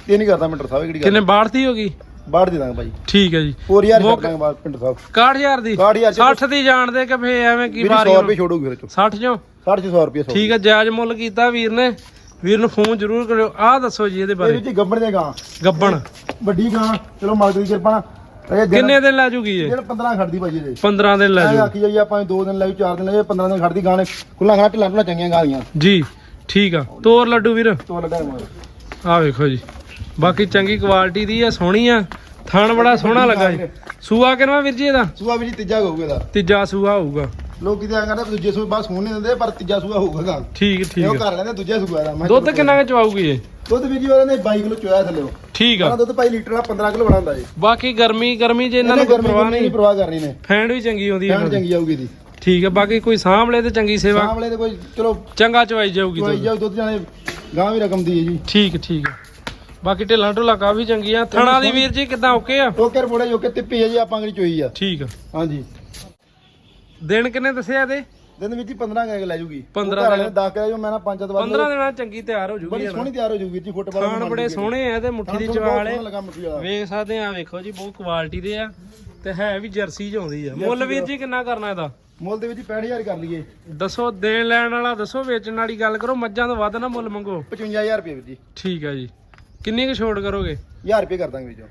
ਇਹ ਨਹੀਂ ਕਰਦਾ ਮਿੰਟਰ ਸਾਹਿਬ ਇਹ ਕਿਹੜੀ ਗੱਲ? ਕਿੰਨੇ ਬਾੜਤੀ ਹੋ ਗਈ? ਬਾੜ ਦੇ ਦਾਂਗੇ ਭਾਈ ਠੀਕ ਹੈ ਜੀ। 4000 ਮੁੱਕ- ਛੱਡ ਦਾਂਗੇ ਬਾਅਦ ਪਿੰਡ ਸਾਹਿਬ। 61000 ਦੀ? 61000 ਚ 60 ਦੀ ਜਾਣਦੇ ਕਿ ਫੇ ਐਵੇਂ ਕੀ ਬਾਰੀ 100 ਰੁਪਏ ਛੋੜੂਗੀ ਫਿਰ ਚੋਂ। 60 ਚੋਂ? 650 ਰੁਪਏ 100 ਠੀਕ ਹੈ ਜਾਇਜ਼ ਮੁੱਲ ਕੀਤਾ ਵੀਰ ਨੇ। ਵੀਰ ਨੂੰ ਫੋਨ ਜ਼ਰੂਰ ਕਰਿਓ। ਆਹ ਦੱਸੋ ਜੀ ਇਹਦੇ ਇਹ ਬਾਰੇ ਵਿੱਚ ਗੱਬਣ ਦੇ ਗਾਂ। ਗੱਬਣ। ਵੱਡੀ ਗਾਂ। ਚਲੋ ਮਾਲਕ ਦੀ ਕਿਰਪਾ ਇਹ ਕਿੰਨੇ ਦਿਨ ਲੈ ਜੂਗੀ ਇਹ? ਦਿਨ 15 ਖੜਦੀ ਭਾਜੀ ਇਹਦੇ। 15 ਦਿਨ ਲੈ ਜੂ ਆਖੀ ਜਾਈ ਆਪਾਂ 2 ਦਿਨ ਲੈ 4 ਦਿਨ ਲੈ 15 ਦਿਨ ਖੜਦੀ ਗਾਂ ਨੇ। ਖੁੱਲਾ ਖਾਣਾ ਢਿੱਲਾ ਢਿੱਲਾ ਚੰਗੀਆਂ ਗਾਲੀਆਂ ਜੀ ਠੀਕ ਆ। ਤੋਰ ਲੱਡੂ ਵੀਰ। ਤੋਂ ਲੱਗਾ ਮਗਰ ਆਹ ਵੇਖੋ ਜੀ। ਬਾਕੀ ਚੰਗੀ ਕੁਆਲਿਟੀ ਦੀ ਆ ਸੋਹਣੀ ਆ। ਥਣ ਬੜਾ ਸੋਹਣਾ ਲੱਗਾ ਜੀ। ਸੂਆ ਕਿਨਵਾ ਵੀਰ ਜੀ ਇਹਦਾ? ਸੂਆ ਵੀ ਜੀ ਤੀਜਾ ਹੋਊਗਾ ਇਹਦਾ। ਤੀਜਾ ਸੂਆ ਹੋਊਗਾ। ਲੋਕ ਕਿਤੇ ਆ ਕਹਿੰਦੇ ਦੂਜੇ ਸੂਏ ਬਾਅਦ ਨਹੀਂ ਦਿੰਦੇ ਪਰ ਤੀਜਾ ਸੂਆ ਹੋਊਗਾ ਗਾਂ ਠੀਕ ਠੀਕ ਉਹ ਕਰ ਲੈਂਦੇ ਦੂਜਾ ਸੂਆ ਦਾ ਮੈਂ ਦੁੱਧ ਕਿੰਨਾ ਕੁ ਚਵਾਊਗੀ ਇਹ? ਦੁੱਧ ਵੀ ਜੀ ਉਹਨੇ 22 ਕਿਲੋ ਚੋਇਆ ਥੱਲੇ ਠੀਕ ਆ। ਦੁੱਧ ਭਾਈ ਲੀਟਰ ਵਾਲਾ 15 ਕਿਲੋ ਬਣਾਉਂਦਾ ਜੀ ਬਾਕੀ ਗਰਮੀ ਗਰਮੀ ਜੇ ਇਹਨਾਂ ਨੂੰ ਪਰਵਾਹ ਨਹੀਂ। ਪਰਵਾਹ ਕਰਨੀ ਨੇ। ਫੈਂਡ ਵੀ ਚੰਗੀ ਆਉਂਦੀ ਹੈ ਫੈਨ ਚੰਗੀ ਆਊਗੀ ਦੀ ਠੀਕ ਹੈ ਬਾਕੀ ਕੋਈ ਸਾਂਭਲੇ ਤੇ ਚੰਗੀ ਸੇਵਾ। ਸਾਹਮਣੇ ਤੇ ਕੋਈ ਚਲੋ ਚੰਗਾ ਚਵਾਈ ਜਾਊਗੀ ਦੁੱਧ। ਜਾਓ ਦੁੱਧ ਜਾਣੇ ਗਾਂ ਵੀ ਰਕਮ ਦੀ ਹੈ ਜੀ। ਠੀਕ ਠੀਕ ਹੈ ਬਾਕੀ ਢਿੱਲਾਂ ਢੁੱਲਾ ਕਾਫੀ ਚੰਗੀਆਂ। ਥਣਾ ਦੀ ਵੀਰ ਜੀ ਕਿਦਾਂ? ਓਕੇ ਆ? ਓਕੇ ਰਿਪੋਰਟ ਜੋ ਕਿ ਤਿੱਪੀ ਹੈ ਜੀ ਆਪਾਂ ਅਗਲੀ ਚੋਈ ਆ। ਠੀਕ ਆ। ਹਾਂਜੀ। ਦਿਨ ਕਿੰਨੇ ਦੱਸਿਆ ਇਹਦੇ? ਦਿਨ ਵਿੱਚ ਹੀ 15 ਕਹਿ ਕੇ ਲੈ ਜੂਗੀ। 15 ਘਰ ਵਾਲੇ ਨੇ 10 ਕਹਿ ਜੋ ਮੈਂ ਨਾ ਪੰਜ ਬਾਅਦ 15 ਦਿਨਾਂ ਚੰਗੀ ਤਿਆਰ ਹੋ ਜੂਗੀ ਬੜੀ ਸੋਹਣੀ ਤਿਆਰ ਹੋ ਜੂਗੀ ਜੀ ਫੁੱਟਬਾਲ ਖਾਣ ਬੜੇ ਸੋਹਣੇ ਆ ਤੇ ਮੁੱਠੀ ਦੀ ਚਵਾਲ ਵੇਖ ਸਕਦੇ ਆ ਵੇਖੋ ਜੀ ਬਹੁਤ ਕੁਆਲਿਟੀ ਦੇ ਆ। ਤੇ ਹੈ ਵੀ ਜਰਸੀ 'ਚ ਆਉਂਦੀ ਆ। ਮੁੱਲ ਵੀਰ ਜੀ ਕਿੰਨਾ ਕਰਨਾ ਇਹਦਾ? ਮੁੱਲ ਦੇ ਵਿੱਚ 65000 ਕਰ ਲਈਏ। ਦੱਸੋ ਦੇਣ ਲੈਣ ਵਾਲਾ ਦੱਸੋ ਵੇਚਣ ਵਾਲੀ ਗੱਲ ਕਰੋ ਮੱਝਾਂ ਤੋਂ ਵੱਧ ਨਾ ਮੁੱਲ ਮੰਗੋ। 55000 ਰੁਪਏ ਵਿੱਚ ਜੀ। ਠੀਕ ਆ ਜੀ। ਕਿੰਨੀ ਕੁ ਛੋਟ ਕਰੋਗੇ? 1000 ਰੁਪਏ ਕਰ ਦਾਂਗੇ ਵਿੱਚੋਂ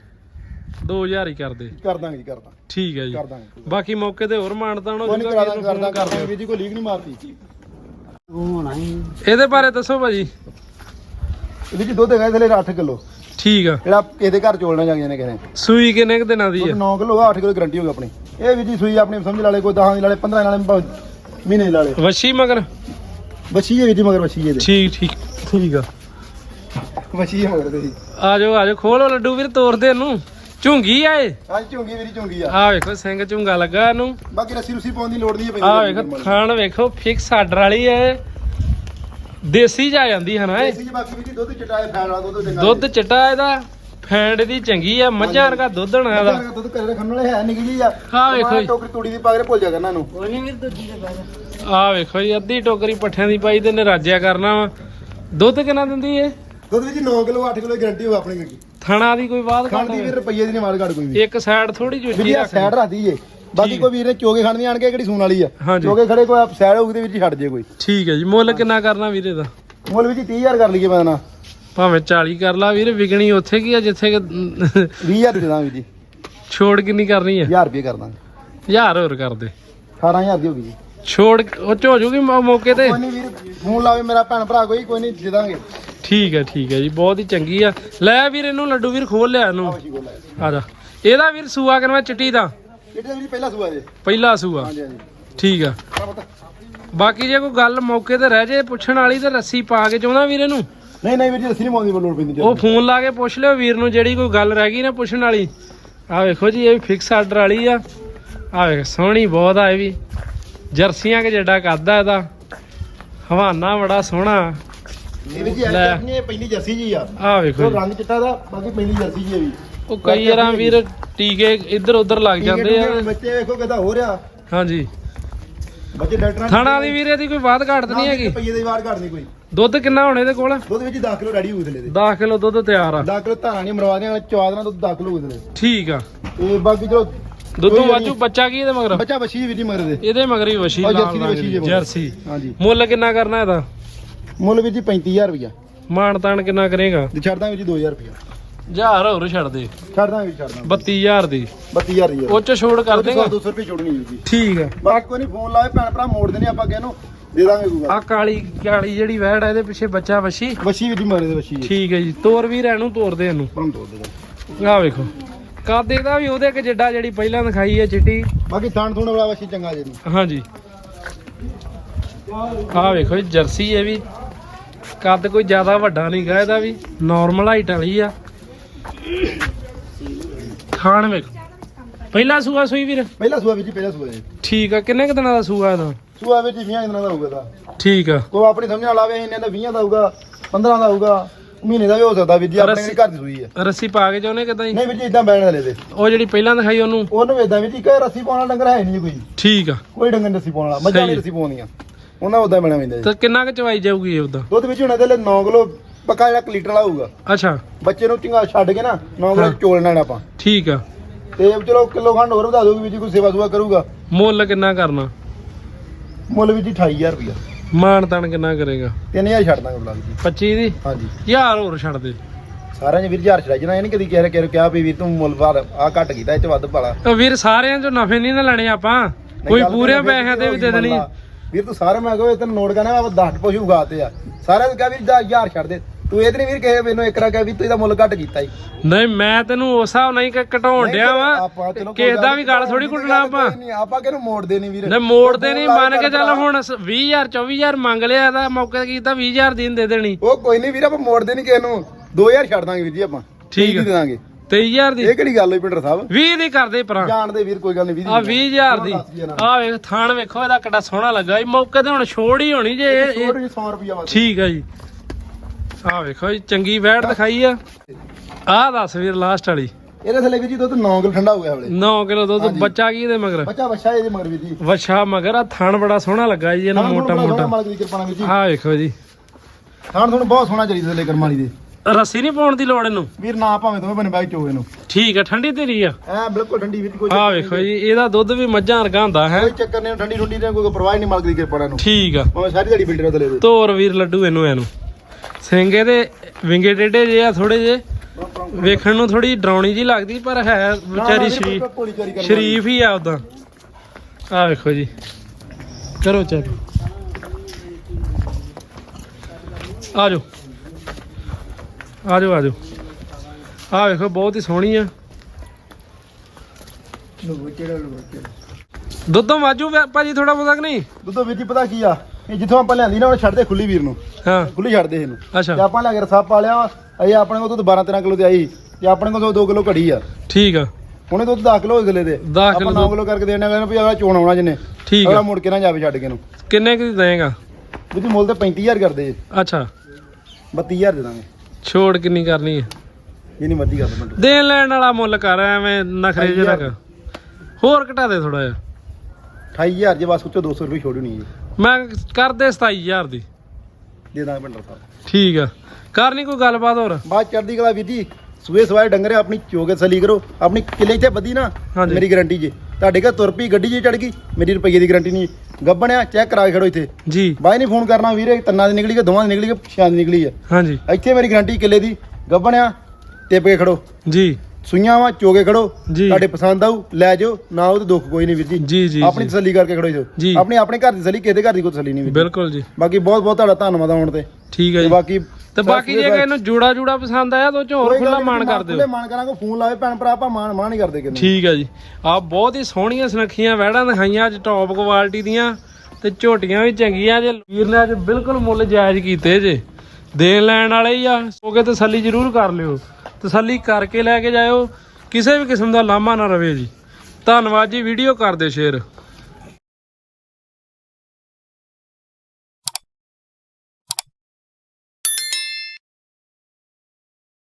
2000 ਹੀ ਕਰਦੇ ਕਰ ਦਾਂਗੇ ਜੀ ਕਰ ਦਾਂਗੇ। ਠੀਕ ਹੈ ਜੀ। ਕਰ ਦਾਂਗੇ ਬਾਕੀ ਮੌਕੇ ਤੇ ਹੋਰ ਮਾਨਤਾਨ ਹੋ ਕੋਈ ਨਹੀਂ ਕਰਾ ਦਾਂਗੇ ਕਰ ਦਾਂਗੇ। ਕਰ ਵੀਰ ਜੀ ਕੋਈ ਲੀਕ ਨਹੀਂ ਮਾਰਦੀ। ਇਹਦੇ ਬਾਰੇ ਦੱਸੋ ਭਾਜੀ। ਇਹਦੇ ਚ ਦੁੱਧ ਹੈਗਾ ਥਲੇ 8 ਕਿਲੋ। ਠੀਕ ਆ। ਜਿਹੜਾ ਕਿਸੇ ਦੇ ਘਰ ਚੋਲਣਾ ਜਾਂਦੇ ਨੇ ਕਹਿੰਦੇ ਸੂਈ ਕਿੰਨੇ ਕੁ ਦਿਨਾਂ ਦੀ ਹੈ 9 ਕਿਲੋ 8 ਕਿਲੋ ਗਰੰਟੀ ਹੋਊਗੀ ਆਪਣੀ। ਇਹ ਵੀ ਜੀ ਸੂਈ ਆਪਣੀ ਸਮਝ ਲਾ ਲੈ ਕੋਈ 10 ਦੀ ਲਾ ਲੈ 15 ਦੀ ਲਾ ਲੈ ਭਾਵੇਂ ਮਹੀਨੇ ਦੀ ਲਾ ਲੈ ਵਸ਼ੀ ਮਗਰ? ਬੱਚੀ ਹੈ ਵੀ ਜੀ ਮਗਰ ਬੱਚੀ ਹੈ ਦੇ ਠੀਕ ਠੀਕ ਠੀਕ ਆ। ਬੱਚੀ ਹੈ ਮਗਰ ਦੇ ਜੀ ਆ ਜਾਓ ਆ ਜਾਓ ਖੋਲੋ ਲੱਡੂ ਵੀਰ ਤੋਰਦੇ ਇਹਨੂੰ। ਝੁੰਗੀ ਆ ਇਹ? ਹਾਂ ਝੁੰਗੀ ਵੀਰੀ ਝੁੰਗੀ ਆ। ਆ ਵੇਖੋ ਸਿੰਘ ਝੁੰਗਾ ਲੱਗਾ ਇਹਨੂੰ। ਬਾਕੀ ਰੱਸੀ ਰੁਸੀ ਪਾਉਣ ਦੀ ਲੋੜ ਨਹੀਂ ਹੈ ਆ ਵੇਖੋ ਖਾਣ ਵੇਖੋ ਫਿਕਸ ਆਰਡਰ ਵਾਲੀ ਹੈ। ਦੇਸੀ ਜਾ ਜਾਂਦੀ ਹੈ ਨਾ ਇਹ। ਜੀ ਬਾਕੀ ਵੀ ਜੀ ਦੁੱਧ ਚਟਾਏ ਫੈਨ ਵਾਲਾ ਦੁੱਧ ਚੰਗਾ ਦੁੱਧ ਚਟਾ ਇਹਦਾ ਫੈਂਡ ਦੀ ਚੰਗੀ ਆ ਮੱਝਾਂ ਵਰਗਾ ਦੁੱਧ ਹੋਣਾ ਇਹਦਾ। ਇਹਦਾ ਦੁੱਧ ਘਰੇ ਰੱਖਣ ਵਾਲੇ ਹੈ ਨਿਕਲੀ ਆ। ਹਾਂ ਵੇਖੋ ਜੀ। ਟੋਕਰੀ ਤੂੜੀ ਦੀ ਪਾ ਕੇ ਭੁੱਲ ਜਾ ਕਰਨਾ ਇਹਨੂੰ। ਆ ਵੇਖੋ ਜੀ ਅੱਧੀ ਟੋਕਰੀ ਪੱਠਿਆਂ ਦੀ ਪਾਈ ਤੇ ਨੇ ਰਾਜਿਆ ਕਰਨਾ ਵਾ। ਦੁੱਧ ਕਿੰਨਾ ਦਿੰਦੀ ਏ ਦੁੱਧ ਵਿੱਚ 9 ਕਿਲੋ 8 ਕਿਲੋ ਗਰੰਟੀ ਹੋਊ ਆਪਣੀ ਕੀ ਥਣਾ ਦੀ ਕੋਈ ਬਾਤ ਖਾਣ ਦੀ ਵੀ ਰੁਪਈਏ ਦੀ ਨਹੀਂ ਮਾਰ ਘਾਟ ਕੋਈ ਵੀ। ਇੱਕ ਸਾਈਡ ਥੋੜੀ ਜਿਹੀ ਵੀਰ ਉੱਚੀ ਰੱਖ ਸਾਈਡ ਰੱਖਦੀ ਜੇ। ਬਾਕੀ। ਕੋਈ ਵੀਰ ਨੇ ਚੋਗੇ ਖਾਣ ਦੀ ਆਣ ਕੇ ਕਿਹੜੀ ਸੂਣ ਵਾਲੀ ਆ? ਹਾਂਜੀ। ਚੋਗੇ ਖੜੇ ਕੋਈ ਸਾਈਡ ਹੋਊਗੀ ਤੇ ਵਿੱਚ ਹੀ ਛੱਡ ਜੇ ਕੋਈ। ਠੀਕ ਹੈ ਜੀ ਮੁੱਲ ਕਿੰਨਾ ਕਰਨਾ ਵੀਰੇ ਦਾ? ਮੁੱਲ ਵਿੱਚ 30000 ਕਰ ਲਈਏ ਮੈਂ ਨਾ। ਭਾਵੇਂ 40 ਕਰ ਲਾ ਵੀਰੇ ਵਿਕਣੀ ਉੱਥੇ ਕੀ ਆ ਜਿੱਥੇ ਕਿ 20000 ਦੇ ਦਾਂਗੇ ਜੀ। ਛੋੜ ਕਿੰਨੀ ਕਰਨੀ ਹੈ 1000 ਰੁਪਏ ਕਰ ਦਾਂਗੇ। ਹਜ਼ਾਰ ਹੋਰ ਕਰ ਦੇ। 18000 ਦੀ ਹੋਗੀ ਜੀ। ਛੋੜ ਉਹ ਚ ਹੋ ਜੂਗੀ ਮੌ- ਮੌਕੇ ਤੇ? ਕੋਈ ਨਹੀਂ ਵੀਰ ਫੋਨ ਲਾਵੇ ਮੇਰਾ ਭੈਣ ਭਰਾ ਕੋਈ ਕੋਈ ਨਹੀਂ ਦੇ ਦਾਂਗੇ। ਠੀਕ ਹੈ ਠੀਕ ਹੈ ਜੀ ਬਹੁਤ ਹੀ ਚੰਗੀ ਆ। ਲੈ ਵੀਰ ਇਹਨੂੰ ਲੱਡੂ ਵੀਰ ਖੋਲ ਲਿਆ ਇਹਨੂੰ। ਆ ਜਾ। ਇਹਦਾ ਵੀਰ ਸੂਆ ਕਰਵਾ ਚਿੱਟੀ ਦਾ? ਪਹਿਲਾ ਸੂਆ ਜੇ। ਪਹਿਲਾ ਸੂਆ। ਹਾਂਜੀ ਹਾਂਜੀ। ਠੀਕ ਆ। ਬਾਕੀ ਜੇ ਕੋਈ ਗੱਲ ਮੌਕੇ ਤੇ ਰਹਿ ਜੇ ਪੁੱਛਣ ਵਾਲੀ ਤੇ ਰੱਸੀ ਪਾ ਕੇ ਚਾਹੁੰਦਾ ਵੀਰ ਇਹਨੂੰ? ਨਹੀਂ ਨਹੀਂ ਵੀਰ ਜੀ ਅਸੀਂ ਨਹੀਂ ਪਾਉਂਦੀ ਲੋੜ ਪੈਂਦੀ ਉਹ ਫੋਨ ਲਾ ਕੇ ਪੁੱਛ ਲਿਓ ਵੀਰ ਨੂੰ ਜਿਹੜੀ ਕੋਈ ਗੱਲ ਰਹਿ ਗਈ ਨਾ ਪੁੱਛਣ ਵਾਲੀ। ਆ ਵੇਖੋ ਜੀ ਇਹ ਵੀ ਫਿਕਸ ਆਰਡਰ ਵਾਲੀ ਆ। ਆ ਵੇਖ ਸੋਹਣੀ ਬਹੁਤ ਆ ਇਹ ਵੀ। ਜਰਸੀਆਂ ਕੇ ਜੱਡਾ ਕਰਦਾ ਇਹਦਾ। ਹਵਾਨਾ ਬੜਾ ਸੋਹਣਾ। ਇਹ ਵੀ ਜੀ ਲੈ। ਆਪਣੀ ਇਹ ਪਹਿਲੀ ਜਰਸੀ ਜੀ ਆ। ਆ ਵੇਖੋ ਉਹ ਜੀ। ਰੰਗ ਚਿੱਟਾ ਦਾ ਬਾਕੀ ਪਹਿਲੀ ਜਰਸੀ ਜੀ ਇਹ ਵੀ। ਉਹ ਕਈ ਵਾਰਾਂ ਵੀਰ ਟੀਕੇ ਇੱਧਰ ਉੱਧਰ ਲੱਗ ਜਾਂਦੇ ਆ। ਬੱਚੇ ਵੇਖੋ ਕਿਦਾਂ ਹੋ ਰਿਹਾ। ਹਾਂਜੀ। ਬੱਚੇ ਡਾਕਟਰਾਂ ਥਾਣਾ ਦੀ ਵੀਰੇ ਦੀ ਕੋਈ ਬਾਤ ਘਾਟ ਤਾਂ ਨਹੀਂ ਹੈਗੀ? ਰੁਪਈਏ ਦੀ ਵਾਰ ਘਟਦੀ ਕੋਈ। ਦੁੱਧ ਕਿੰਨਾ ਹੋਣੇ ਇਹਦੇ ਕੋਲ? ਦੁੱਧ ਵਿੱਚ 10 ਕਿਲੋ ਹੋਊ ਥਲੇ ਦੇ। 10 ਕਿਲੋ ਦੁੱਧ ਤਿਆਰ ਆ। 10 ਕਿਲੋ ਧਾਰਾਂ ਨਹੀਂ ਮਰਵਾ ਦੇਣਾ ਚਵਾ ਦੇਣਾ ਦੁੱਧ 10 ਕਿਲੋ ਥਲੇ ਠੀਕ ਆ। ਇਹ ਬਾਕੀ ਚਲੋ ਦੁੱਧੂ ਕੋਈ ਵਾਜੂ ਬੱਚਾ ਕੀ ਇਹਦੇ ਮਗਰ? ਬੱਚਾ ਬੱਚੀ ਵੀ ਨਹੀਂ ਮਰਦੇ ਇਹਦੇ ਮਗਰ ਹੀ ਵਸ਼ੀ ਉਹ ਦੀ ਦੀ, ਜੇ। ਜਰਸੀ। ਹਾਂਜੀ। ਮੁੱਲ ਕਿੰਨਾ ਕਰਨਾ ਇਹਦਾ? ਮੁੱਲ ਵੀ ਜੀ 35000 ਰੁਪਇਆ ਮਾਣ ਤਾਣ ਕਿੰਨਾ ਕਰੇਗਾ? ਤੇ ਛੱਡ ਦਾਂਗੇ ਜੀ 2000 ਰੁਪਇਆ ਹਜ਼ਾਰ ਹੋਰ ਛੱਡ ਦੇ। ਛੱਡ ਦਾਂਗੇ ਜੀ ਛੱਡ ਦਾਂਗੇ। 32000 ਦੀ। 32000 ਦੀ ਉਹ ਚ ਛੋੜ ਕਰ ਦੇਗਾ। 200 ਰੁਪਏ ਛੋੜਨੀ ਜੀ। ਠੀਕ ਆ। ਬਾਕੀ ਕੋਈ ਨਹੀਂ ਫੋਨ ਲਾਵੇ ਭੈਣ ਭਰਾ ਮੋੜ ਦੇਣੇ ਆਪਾਂ ਕਿਹਨੂੰ ਦੇ ਦਾਂਗੇ ਕੋਈ ਆ ਕਾਲੀ ਕਾਲੀ ਜਿਹੜੀ ਵਹਿੜ ਆ ਇਹਦੇ ਪਿੱਛੇ ਬੱਚਾ ਵਸ਼ੀ ਬੱਚੀ ਵੀ ਜੀ ਮਰੇ ਦੇ ਜੀ ਠੀਕ ਹੈ ਜੀ। ਤੋਰ ਵੀ ਰਹਿਣੂ ਤੋਰਦੇ ਇਹਨੂੰ। ਪਰਮ ਤੋੜ ਦੇ ਦਾਂਗੇ। ਆਹ ਵੇਖੋ। ਕੱਦ ਇਹਦਾ ਵੀ ਉਹਦੇ ਕਿ ਜਿੱਡਾ ਜਿਹੜੀ ਪਹਿਲਾਂ ਦਿਖਾਈ ਹੈ ਚਿੱਟੀ। ਬਾਕੀ ਥਾਣ ਥੂਣ ਵਾਲਾ ਬੱਚੀ ਚੰਗਾ ਜੀ। ਹਾਂਜੀ। ਆਹ ਵੇਖੋ ਜੀ ਜਰਸੀ ਇਹ ਵੀ ਕੱਦ ਕੋਈ ਜ਼ਿਆਦਾ ਵੱਡਾ ਨਹੀਂ ਗਾ ਇਹਦਾ ਵੀ ਨਾਰਮਲ ਹਾਈਟ ਵਾਲੀ ਆ। ਖਾਣ ਵੇਖੋ। ਪਹਿਲਾ ਸੂਆ ਸੂਈ ਵੀਰ? ਪਹਿਲਾ ਸੂਆ ਵੀ ਜੀ ਪਹਿਲਾ ਸੂਆ ਜੀ। ਠੀਕ ਆ ਕਿੰਨੇ ਕੁ ਦਿਨਾਂ ਦਾ ਸੂਆ ਇਹਦਾ? ਸੂਆ ਵਿੱਚ 20 ਦਿਨਾਂ ਦਾ ਹੋਊਗਾ ਦਾ ਠੀਕ ਆ। ਕੋਈ ਆਪਣੀ ਸਮਝ ਨਾਲ ਆਵੇ ਇਹਨੇ ਤਾਂ 20 ਦਾ ਹੋਊਗਾ 15 ਦਾ ਹੋਊਗਾ ਮਹੀਨੇ ਦਾ ਵੀ ਹੋ ਸਕਦਾ ਵੀਰ ਜੀ ਆਪਣੇ ਘਰ ਦੀ ਸੂਈ ਹੈ ਰੱਸੀ ਪਾ ਕੇ ਚਾਹੁੰਦੇ ਕਿਦਾਂ ਜੀ? ਨਹੀਂ ਜੀ ਇਦਾਂ ਬੈਣ ਵਾਲੇ ਦੇ। ਉਹ ਜਿਹੜੀ ਪਹਿਲਾਂ ਦਿਖਾਈ ਉਹਨੂੰ? ਉਹਨੂੰ ਇਦਾਂ ਵੀਰ ਜੀ ਕਹੇ ਰੱਸੀ ਪਾਉਣ ਵਾਲਾ ਡੰਗਰ ਹੈ ਨਹੀਂ ਕੋਈ। ਠੀਕ ਆ। ਕੋਈ ਡੰਗਰ ਨਹੀਂ ਰੱਸੀ ਪਾਉਣ ਵਾਲਾ ਮੱਝਾਂ। ਨਹੀਂ ਰੱਸੀ ਪਾਉਂਦੀਆਂ। ਉਹਨਾਂ ਉਦਾਂ ਬਣਾ ਪੈਂਦਾ ਜੀ। ਤਾਂ ਕਿੰਨਾ ਕੁ ਚਵਾਈ ਜਾਊਗੀ ਇਹ ਉਹਦਾ ਦੁੱਧ ਵਿੱਚ ਹੁਣ ਇਹਦੇ ਲਈ 9 ਕਿਲੋ ਪੱਕਾ ਜਿਹੜਾ ਕੁ ਲੀਟਰ ਵਾਲਾ ਹੋਊਗਾ। ਅੱਛਾ। ਬੱਚੇ ਨੂੰ ਚੰਗਾ ਛੱਡ ਕੇ ਨਾ 9 ਕਿਲੋ ਹਾਂ। ਚੋਲਣਾ ਨਾ ਆਪਾਂ। ਠੀਕ ਆ। ਤੇ ਚਲੋ ਕਿਲੋ ਖੰਡ ਹੋਰ ਵਧਾ ਦੋਗੇ ਵੀਰ ਜੀ ਕੋਈ ਸੇਵਾ ਸੁਵਾ ਕਰੂਗਾ। ਮੁੱਲ ਕਿੰਨਾ ਕਰਨਾ? ਮੁੱਲ ਵੀਰ ਜੀ 28000 ਰੁਪਇਆ। ਮਾਣ ਤਾਣ ਕਿੰਨਾ ਕਰੇਗਾ? 3000 ਛੱਡ ਦਾਂਗੇ ਬਲਾ ਜੀ। 25 ਦੀ? ਹਾਂਜੀ। ਹਜ਼ਾਰ ਹੋਰ ਛੱਡ ਦੇ। ਸਾਰਿਆਂ ਨੇ ਵੀਰ ਹਜ਼ਾਰ ਛੜਾਈ ਜਣਾ ਇਹ ਨਹੀਂ ਕਦੀ ਕਿਸੇ ਨੂੰ ਕਿਹਾ ਵੀ ਵੀਰ ਤੂੰ ਮੁੱਲ ਬਾਦ ਆ ਘੱਟ ਕੀਤਾ ਇਹ ਚ ਵੱਧ ਪਾਲਾ। ਉਹ ਵੀਰ ਸਾਰਿਆਂ ਚੋਂ ਨਫੇ ਨਹੀਂ ਨਾ ਲੈਣੇ ਆਪਾਂ। ਕੋਈ ਗੱਲ ਪੂਰੇ ਫਿਰ ਪੈਸਿਆਂ ਤੇ ਵੀ ਦੇ ਦੇਣੀ। ਵੀਰ ਤੂੰ ਸਾਰੇ ਮੈਂ ਕਹੋ ਤੈਨੂੰ ਨੋਟ ਕਰਨਾ ਆਪਾਂ 10 ਪਸ਼ੂ ਉਗਾਤੇ ਆ। ਸਾਰਿਆਂ ਨੂੰ ਕਿਹਾ ਵੀਰ ਜਾ ਹਜ਼ਾਰ ਛੱਡ ਦੇ। ਤੂੰ ਇਹ ਤੇ ਨਹੀਂ ਵੀਰ ਕਹੇ ਮੈਨੂੰ ਇੱਕ ਰਾ ਕਿਹਾ ਵੀ ਤੂੰ ਇਹਦਾ ਮੁੱਲ ਘੱਟ ਕੀਤਾ ਹੀ ਨਹੀਂ ਮੈਂ ਤੈਨੂੰ ਉਸ ਹਿਸਾਬ ਨਾਲ ਹੀ ਕ- ਘਟਾਉਣ ਡਿਆ ਵਾ। ਕਿਸੇ ਦਾ ਵੀ ਗੱਲ ਥੋੜੀ ਕੁੱਟਣਾ ਆਪਾਂ। ਨਹੀਂ ਆਪਾਂ ਕਿਹਨੂੰ ਮੋੜਦੇ ਨਹੀਂ ਵੀਰ। ਨਹੀਂ ਮੋੜਦੇ ਨਹੀਂ ਮੰਨ ਕੇ ਚੱਲ ਹੁਣ 20000 24000 ਮੰਗ ਲਿਆ ਇਹਦਾ ਮੌਕੇ ਤੇ ਕੀਤਾ 20000 ਦੀ ਦੇ ਦੇਣੀ। ਉਹ ਕੋਈ ਨਹੀਂ ਵੀਰ ਆਪਾਂ ਮੋੜਦੇ ਨਹੀਂ ਕਿਸੇ ਨੂੰ। 2000 ਛੱਡ ਦਾਂਗੇ ਵੀਰ ਜੀ ਆਪਾਂ। ਠੀਕ ਦੀ ਦੇ ਦਾਂਗੇ। 23000 ਦੀ। ਇਹ ਕਿਹੜੀ ਗੱਲ ਹੋਈ ਪਿੰਡਰ ਸਾਹਿਬ? 20 ਦੀ ਕਰਦੇ ਪਰਾਂ ਜਾਣਦੇ ਵੀਰ ਕੋਈ ਗੱਲ ਨਹੀਂ ਆ। 20000 ਦੀ। ਆ ਵੇਖ ਥਾਣ ਵੇਖੋ ਇਹਦਾ ਕਿੱਡਾ ਸੋਹਣਾ ਲੱਗਾ ਇਹ ਮੌਕੇ ਤੇ ਹੁਣ ਛੋੜ ਹੀ ਹੋਣੀ ਜੇ ਇਹ- 100 ਰੁਪਿਆ ਵਾ ਠੀਕ ਆ ਜੀ। ਆ ਵੇਖੋ ਜੀ ਚੰਗੀ ਵੈਟ ਦਿਖਾਈ ਆ। ਆਹ ਦੱਸ ਵੀਰ ਲਾਸਟ ਵਾਲੀ। ਇਹਦੇ ਥੱਲੇ ਵੀਰ ਜੀ ਦੁੱਧ 9 ਕਿਲੋ ਠੰਡਾ ਹੋ ਗਿਆ ਹਲੇ। 9 ਕਿਲੋ ਦੁੱਧ ਬੱਚਾ ਕੀ ਇਹਦੇ ਮਗਰ? ਬੱਚਾ ਬੱਚਾ ਇਹਦੇ ਮਗਰ ਵੀਰ ਜੀ। ਵਛਾ ਮਗਰ ਆ ਥਣ ਬੜਾ ਸੋਹਣਾ ਲੱਗਾ ਜੀ ਇਹਨੂੰ ਮੋਟਾ ਮੋਟਾ। ਆ ਵੇਖੋ ਜੀ। ਖਾਣ ਤੁਹਾਨੂੰ ਬਹੁਤ ਸੋਹਣਾ ਚਾਹੀਦਾ ਥੱਲੇ ਕਰਮਾਲੀ ਦੇ। ਰੱਸੀ ਨਹੀਂ ਪਾਉਣ ਦੀ ਲੋੜ ਇਹਨੂੰ? ਵੀਰ ਨਾ ਭਾਵੇਂ ਦੋਵੇਂ ਬਨੇ ਬੈਗ ਚੋਵੇ ਨੂੰ। ਠੀਕ ਆ ਠੰਡੀ ਤੇਰੀ ਆ। ਐ ਬਿਲਕੁਲ ਠੰਡੀ ਵੀਰ ਕੋਈ ਆ ਵੇਖੋ ਜੀ ਇਹਦਾ ਦੁੱਧ ਵੀ ਮੱਝਾਂ ਵਰਗਾ ਹੁੰਦਾ ਹੈ। ਕੋਈ ਚੱਕਰ ਨਹੀਂ ਠੰਡੀ ਠੰਡੀ ਨੇ ਕੋਈ ਪਰਵਾਹ ਨਹੀਂ ਮਾਲਕ ਦੀ ਕਿਰਪਾ ਨੂੰ ਠੀਕ ਆ। ਭਾਵੇਂ ਸਾਰੀ ਦਿਹਾੜੀ ਫਿਲਟਰ ਥੱਲੇ ਦੇ ਤੋਰ ਵੀਰ ਲੱਡੂ ਇਹਨੂੰ ਇਹਨੂੰ। ਸਿੰਗੇ ਦੇ ਵਿੰਗੇ ਟੇਢੇ ਜੇ ਆ ਥੋੜੇ ਜੇ ਵੇਖਣ ਨੂੰ ਥੋੜੀ ਡਰਾਉਣੀ ਜੀ ਲੱਗਦੀ ਪਰ ਹੈ ਵਿਚਾਰੀ ਸ਼ਰੀਫ। ਸ਼ਰੀਫ ਹੀ ਆ ਉਦਾਂ ਆ ਵੇਖੋ ਜੀ। ਕਰੋ ਚੈੱਕ। ਆ ਜਾਓ। ਆ ਜਾਓ ਆ ਜਾਓ ਆ ਵੇਖੋ ਬਹੁਤ ਹੀ ਸੋਹਣੀ ਆ। ਦੁੱਧੋਂ ਵਾਜੂ ਭਾਜੀ ਥੋੜਾ ਬਹੁਤਾ ਕਿ ਨਹੀਂ? ਦੁੱਧੋ ਵੀਰ ਜੀ ਪਤਾ ਕੀ ਆ? ਇਹ ਜਿੱਥੋਂ ਆਪਾਂ ਲਿਆਂਦੀ ਨਾ ਉਹ ਛੱਡਦੇ ਖੁੱਲੀ ਵੀਰ ਨੂੰ। ਹਾਂ। ਖੁੱਲੀ ਛੱਡਦੇ ਇਹਨੂੰ। ਤੇ ਅੱਛਾ ਆਪਾਂ ਲੈ ਕੇ ਰਸਾ ਪਾ ਲਿਆ ਇਹ ਆਪਣੇ ਕੋਲ ਦੁੱਧ 12 13 ਕਿਲੋ ਤੇ ਆਈ ਤੇ ਆਪਣੇ ਕੋਲ 2 ਕਿਲੋ ਘੜੀ ਆ। ਠੀਕ ਆ। ਹੁਣੇ ਦੁੱਧ 10 ਕਿਲੋ ਹੋ ਗਲੇ ਦੇ। ਦਸ ਕਿਲੋ ਆਪਾਂ 9 ਕਿਲੋ ਕਰਕੇ ਦੇਣਾ ਕਹਿੰਦੇ ਵੀ ਅਗਲਾ ਚੋਣ ਆਉਣਾ ਜਿਹਨੇ। ਠੀਕ ਅਗਲਾ ਆ ਮੁੜ ਕੇ ਨਾ ਜਾਵੇ ਛੱਡ ਕੇ ਨੂੰ ਕਿੰਨੇ ਕੁ ਦੀ ਦੇਗਾ ਵੀਰ ਜੀ ਮੁੱਲ ਤੇ 35000 ਕਰਦੇ ਅੱਛਾ। 32000 ਦੇ ਦਾਂਗੇ। ਛੋੜ ਕਿੰਨੀ ਕਰਨੀ ਹੈ ਮਰਜ਼ੀ ਕਰ ਦੇ ਬੰਦੋ ਦੇਣ ਲੈਣ ਵਾਲਾ ਮੁੱਲ ਕਰ ਐਵੇਂ ਨਖਰੇ ਜਿਹਾ ਨਾ ਕਰ ਹੋਰ ਘਟਾ ਦੇ ਥੋੜਾ ਜਿਹਾ। 28000 ਜੇ ਬਸ ਉੱਤੇ 200 ਰੁਪਏ ਛੋੜੀ ਨਹੀਂ ਮੈਂ ਕਰ ਦੇ 27000 ਦੀ। ਦੇ ਦਾਂਗੇ ਭੰਡਰ ਸਾਹਿਬ। ਠੀਕ ਆ। ਕਰ ਨਹੀਂ ਕੋਈ ਗੱਲਬਾਤ ਹੋਰ? ਬਾਅਦ ਚੜਦੀ ਕਲਾ ਵੀਰ ਜੀ ਸੂਏ ਸਵਾਏ ਡੰਗਰੇ ਆਪਣੀ ਚੋਗੇ ਸਲੀ ਕਰੋ। ਆਪਣੀ ਕਿਲੇ ਇੱਥੇ ਬੱਦੀ ਨਾ ਹਾਂਜੀ। ਮੇਰੀ ਗਾਰੰਟੀ ਜੇ। ਤੁਹਾਡੇ ਘਰ ਤੁਰ ਪਈ ਗੱਡੀ ਜੇ ਚੜ ਗਈ ਮੇਰੀ ਰੁਪਈਏ ਦੀ ਗਾਰੰਟੀ ਨਹੀਂ ਗੱਬਣਿਆ ਚੈੱਕ ਕਰਾ ਕੇ ਖੜੋ ਇੱਥੇ। ਜੀ। ਬਾਈ ਨਹੀਂ ਫੋਨ ਕਰਨਾ ਵੀਰੇ ਤੰਨਾਂ ਦੀ ਨਿਕਲੀ ਕਿ ਦੋਵਾਂ ਦੀ ਨਿਕਲੀ ਛਿਆਂ ਦੀ ਨਿਕਲੀ ਆ ਹਾਂਜੀ। ਇੱਥੇ ਮੇਰੀ ਗਾਰੰਟੀ ਕਿੱਲੇ ਦੀ। ਗੱਬਣਿਆ ਟਿਪ ਕੇ ਖੜੋ। ਜੀ। ਸੂਈਆਂ ਵਾ ਚੋਗੇ ਖੜੋ। ਤੁਹਾਡੇ ਪਸੰਦ ਆਊ ਲੈ ਜਾਓ। ਨਾ ਉਹ ਤੇ ਦੁੱਖ ਕੋਈ ਨਹੀਂ ਵੀਰ ਜੀ। ਆਪਣੀ। ਤਸੱਲੀ ਕਰਕੇ ਖੜੋ ਜੀ। ਆਪਣੀ ਆਪਣੇ ਘਰ ਦੀ ਤਸੱਲੀ ਕਿਸੇ ਦੇ ਘਰ ਦੀ ਕੋਈ ਤਸੱਲੀ ਨਹੀਂ ਵੀਰ। ਬਿਲਕੁਲ ਜੀ। ਬਾਕੀ ਬਹੁਤ ਬਹੁਤ ਤੁਹਾਡਾ ਧੰਨਵਾਦ ਆਉਣ ਤੇ। ਠੀਕ ਹੈ ਜੀ। ਬਾਕੀ ਤੇ ਬਾਕੀ ਜੇ ਕਿਸੇ ਨੂੰ ਜੂੜਾ ਜੂੜਾ ਪਸੰਦ ਆਇਆ ਤਾਂ ਉਹ ਚ ਹੋਰ ਖੁੱਲਾ ਮਾਨ ਕਰ ਦਿਓ। ਖੁੱਲੇ ਮਾਨ ਕਰਾਂਗੇ ਫੋਨ ਲਾਵੇ ਭੈਣ ਭਰਾ ਆਪਾਂ ਮਾਨ ਮਾਨ ਹੀ ਕਰਦੇ ਕਿੰਨੇ। ਠੀਕ ਹੈ ਜੀ। ਆ ਬਹੁਤ ਹੀ ਸੋਹਣੀਆਂ ਸੁਨੱਖੀਆਂ ਵੈੜਾਂ ਦਿਖਾਈਆਂ ਅੱਜ ਟੌਪ ਕੁਆਲਿਟੀ ਦੀਆਂ ਤੇ ਝੋਟੀਆਂ ਵੀ ਚੰਗੀਆਂ ਜੇ। ਵੀਰ ਨੇ ਅੱਜ ਬਿਲਕੁਲ ਮੁੱਲ ਜਾਇਜ਼ ਕੀਤੇ ਜੇ। ਦੇਣ ਲੈਣ ਵਾਲੇ ਹੀ ਆ ਸੋਗੇ ਤਸੱਲੀ ਜ਼ਰੂਰ ਕਰ ਲਿਓ। ਤਸੱਲੀ ਕਰਕੇ ਲੈ ਕੇ ਜਾਇਓ ਕਿਸੇ ਵੀ ਕਿਸਮ ਦਾ ਲਾਮਾ ਨਾ ਰਵੇ ਜੀ। ਧੰਨਵਾਦ ਜੀ ਵੀਡੀਓ ਕਰ ਦਿਓ ਸ਼ੇਅਰ।